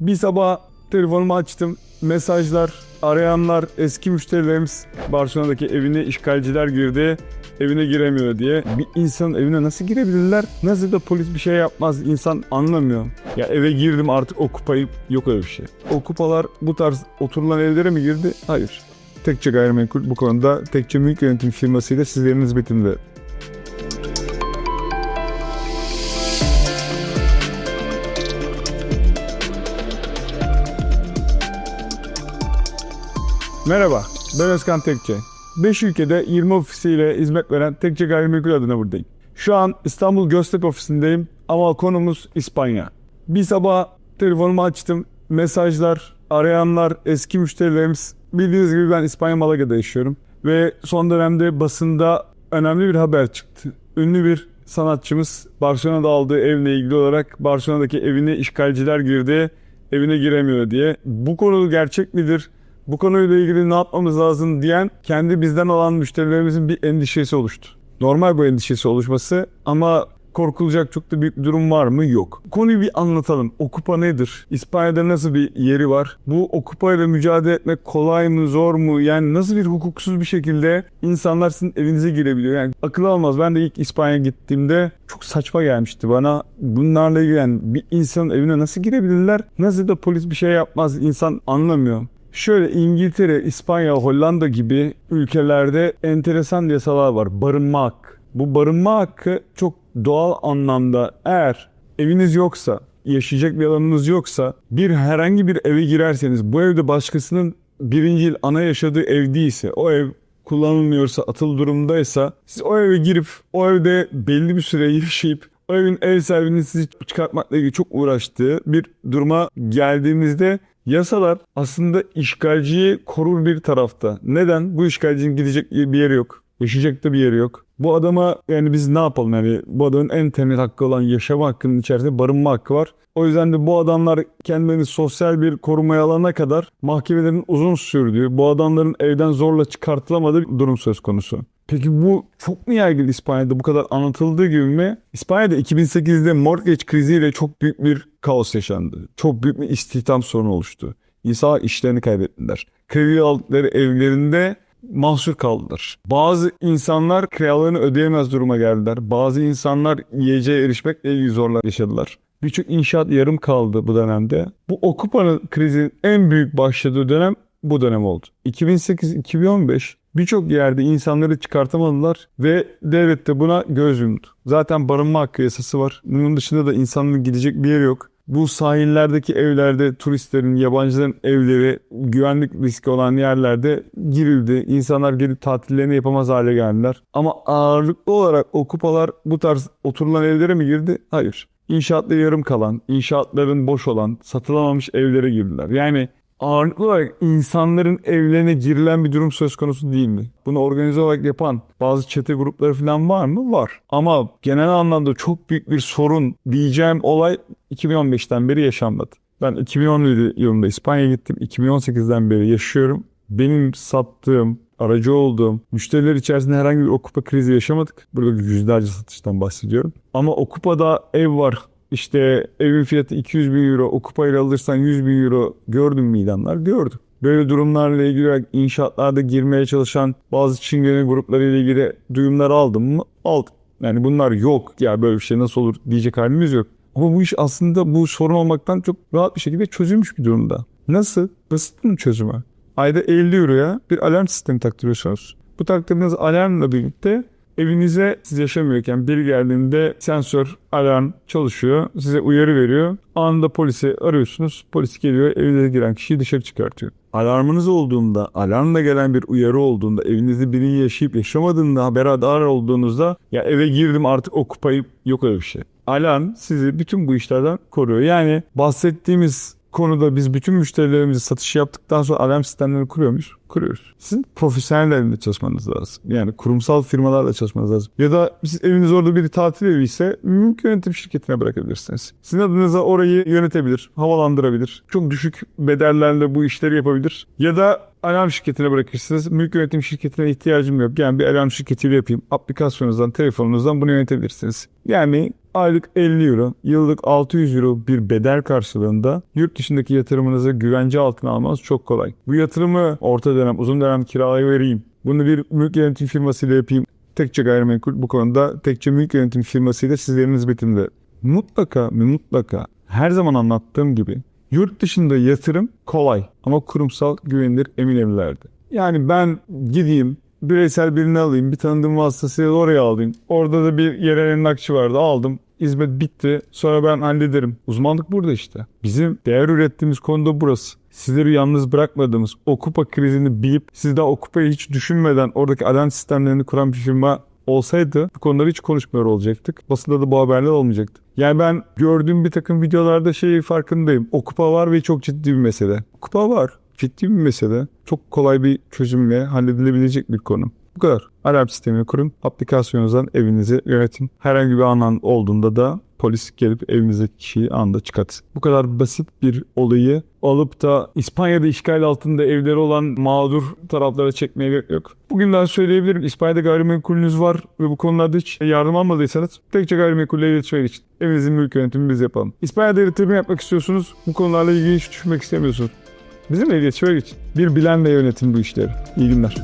Bir sabah telefonumu açtım. Mesajlar, arayanlar, eski müşterilerimiz Barcelona'daki evine işgalciler girdi. Evine giremiyor diye. Bir insanın evine nasıl girebilirler? Nasıl da polis bir şey yapmaz? İnsan anlamıyor. Ya eve girdim artık o kupayı yok öyle bir şey. O kupalar bu tarz oturulan evlere mi girdi? Hayır. Tekçe Gayrimenkul bu konuda Tekçe Mülk Yönetim firmasıyla sizlerin hizmetinde. Merhaba, ben Özkan Tekçe. 5 ülkede 20 ofisiyle hizmet veren Tekçe Gayrimenkul adına buradayım. Şu an İstanbul Göztepe ofisindeyim ama konumuz İspanya. Bir sabah telefonumu açtım. Mesajlar, arayanlar, eski müşterilerimiz. Bildiğiniz gibi ben İspanya Malaga'da yaşıyorum. Ve son dönemde basında önemli bir haber çıktı. Ünlü bir sanatçımız Barcelona'da aldığı evle ilgili olarak Barcelona'daki evine işgalciler girdi, evine giremiyor diye. Bu konu gerçek midir? Bu konuyla ilgili ne yapmamız lazım diyen kendi bizden alan müşterilerimizin bir endişesi oluştu. Normal bu endişesi oluşması ama korkulacak çok da büyük bir durum var mı? Yok. Konuyu bir anlatalım. Okupa nedir? İspanya'da nasıl bir yeri var? Bu okupayla mücadele etmek kolay mı, zor mu? Yani nasıl bir hukuksuz bir şekilde insanlar sizin evinize girebiliyor? Yani akıl almaz. Ben de ilk İspanya'ya gittiğimde çok saçma gelmişti bana. Bunlarla ilgili yani bir insanın evine nasıl girebilirler? Nasıl da polis bir şey yapmaz? İnsan anlamıyor. Şöyle İngiltere, İspanya, Hollanda gibi ülkelerde enteresan yasalar var. Barınma hakkı. Bu barınma hakkı çok doğal anlamda eğer eviniz yoksa, yaşayacak bir alanınız yoksa bir herhangi bir eve girerseniz bu evde başkasının birinci ana yaşadığı ev değilse o ev kullanılmıyorsa atıl durumdaysa siz o eve girip o evde belli bir süre yaşayıp o evin ev sahibinin sizi çıkartmakla ilgili çok uğraştığı bir duruma geldiğimizde yasalar aslında işgalciyi korur bir tarafta. Neden? Bu işgalcinin gidecek bir yeri yok. Yaşayacak da bir yeri yok. Bu adama yani biz ne yapalım yani bu adamın en temel hakkı olan yaşama hakkının içerisinde barınma hakkı var. O yüzden de bu adamlar kendilerini sosyal bir korumaya alana kadar mahkemelerin uzun sürdüğü, bu adamların evden zorla çıkartılamadığı bir durum söz konusu. Peki bu çok mu yaygın İspanya'da bu kadar anlatıldığı gibi mi? İspanya'da 2008'de mortgage kriziyle çok büyük bir kaos yaşandı. Çok büyük bir istihdam sorunu oluştu. İnsanlar işlerini kaybettiler. Kredi aldıkları evlerinde mahsur kaldılar. Bazı insanlar kiralarını ödeyemez duruma geldiler. Bazı insanlar yiyeceğe erişmekle ilgili zorlar yaşadılar. Birçok inşaat yarım kaldı bu dönemde. Bu okupanın krizin en büyük başladığı dönem bu dönem oldu. 2008-2015 birçok yerde insanları çıkartamadılar ve devlet de buna göz yumdu. Zaten barınma hakkı yasası var. Bunun dışında da insanların gidecek bir yeri yok. Bu sahillerdeki evlerde turistlerin, yabancıların evleri, güvenlik riski olan yerlerde girildi. İnsanlar gelip tatillerini yapamaz hale geldiler. Ama ağırlıklı olarak o kupalar bu tarz oturulan evlere mi girdi? Hayır. İnşaatla yarım kalan, inşaatların boş olan, satılamamış evlere girdiler. Yani ağırlıklı olarak insanların evlerine girilen bir durum söz konusu değil mi? Bunu organize olarak yapan bazı çete grupları falan var mı? Var. Ama genel anlamda çok büyük bir sorun diyeceğim olay 2015'ten beri yaşanmadı. Ben 2017 yılında İspanya'ya gittim. 2018'den beri yaşıyorum. Benim sattığım, aracı olduğum müşteriler içerisinde herhangi bir okupa krizi yaşamadık. Burada yüzlerce satıştan bahsediyorum. Ama okupada ev var, işte evin fiyatı 200 bin euro, o kupayla alırsan 100 bin euro gördüm mü ilanlar? Gördüm. Böyle durumlarla ilgili inşaatlarda girmeye çalışan bazı çingene grupları ile ilgili duyumlar aldım mı? Aldım. Yani bunlar yok ya böyle bir şey nasıl olur diyecek halimiz yok. Ama bu iş aslında bu sorun olmaktan çok rahat bir şekilde çözülmüş bir durumda. Nasıl? Basit mi çözümü? Ayda 50 euroya bir alarm sistemi taktırıyorsunuz. Bu taktırdığınız alarmla birlikte Evinize siz yaşamıyorken biri geldiğinde sensör, alarm çalışıyor. Size uyarı veriyor. Anında polisi arıyorsunuz. Polis geliyor evinize giren kişiyi dışarı çıkartıyor. Alarmınız olduğunda, alarmla gelen bir uyarı olduğunda, evinizde birini yaşayıp yaşamadığında haberdar olduğunuzda ya eve girdim artık o kupayı yok öyle bir şey. Alarm sizi bütün bu işlerden koruyor. Yani bahsettiğimiz konuda biz bütün müşterilerimizi satış yaptıktan sonra alarm sistemlerini kuruyor muyuz? Kuruyoruz. Sizin profesyonellerle çalışmanız lazım. Yani kurumsal firmalarla çalışmanız lazım. Ya da siz eviniz orada bir tatil evi ise mülk yönetim şirketine bırakabilirsiniz. Sizin adınıza orayı yönetebilir, havalandırabilir. Çok düşük bedellerle bu işleri yapabilir. Ya da alarm şirketine bırakırsınız. Mülk yönetim şirketine ihtiyacım yok. Yani bir alarm şirketiyle yapayım. Aplikasyonunuzdan, telefonunuzdan bunu yönetebilirsiniz. Yani aylık 50 euro, yıllık 600 euro bir bedel karşılığında yurt dışındaki yatırımınızı güvence altına almanız çok kolay. Bu yatırımı orta dönem, uzun dönem kiraya vereyim. Bunu bir mülk yönetim firmasıyla yapayım. Tekçe gayrimenkul bu konuda tekçe mülk yönetim firmasıyla sizlerin hizmetinde. Mutlaka ve mutlaka her zaman anlattığım gibi yurt dışında yatırım kolay ama kurumsal güvenilir emin evlerde. Yani ben gideyim bireysel birini alayım bir tanıdığım vasıtasıyla oraya alayım. Orada da bir yerel emlakçı vardı aldım. Hizmet bitti. Sonra ben hallederim. Uzmanlık burada işte. Bizim değer ürettiğimiz konuda burası. Sizleri yalnız bırakmadığımız o kupa krizini bilip siz daha o hiç düşünmeden oradaki alarm sistemlerini kuran bir firma olsaydı bu konuları hiç konuşmuyor olacaktık. Basında da bu haberler olmayacaktı. Yani ben gördüğüm bir takım videolarda şey farkındayım. O kupa var ve çok ciddi bir mesele. Kupa var. Ciddi bir mesele. Çok kolay bir çözümle halledilebilecek bir konu. Bu kadar. Alarm sistemi kurun. Aplikasyonunuzdan evinizi yönetin. Herhangi bir anan olduğunda da polis gelip evinizdeki kişiyi anda çıkartsın. Bu kadar basit bir olayı alıp da İspanya'da işgal altında evleri olan mağdur taraflara çekmeye gerek yok. Bugünden söyleyebilirim. İspanya'da gayrimenkulünüz var ve bu konularda hiç yardım almadıysanız tekçe gayrimenkulle iletişime geçin. Evinizin mülk yönetimini biz yapalım. İspanya'da yatırım yapmak istiyorsunuz. Bu konularla ilgili hiç düşünmek istemiyorsunuz. Bizimle iletişime geçin. Bir bilenle yönetin bu işleri. İyi günler.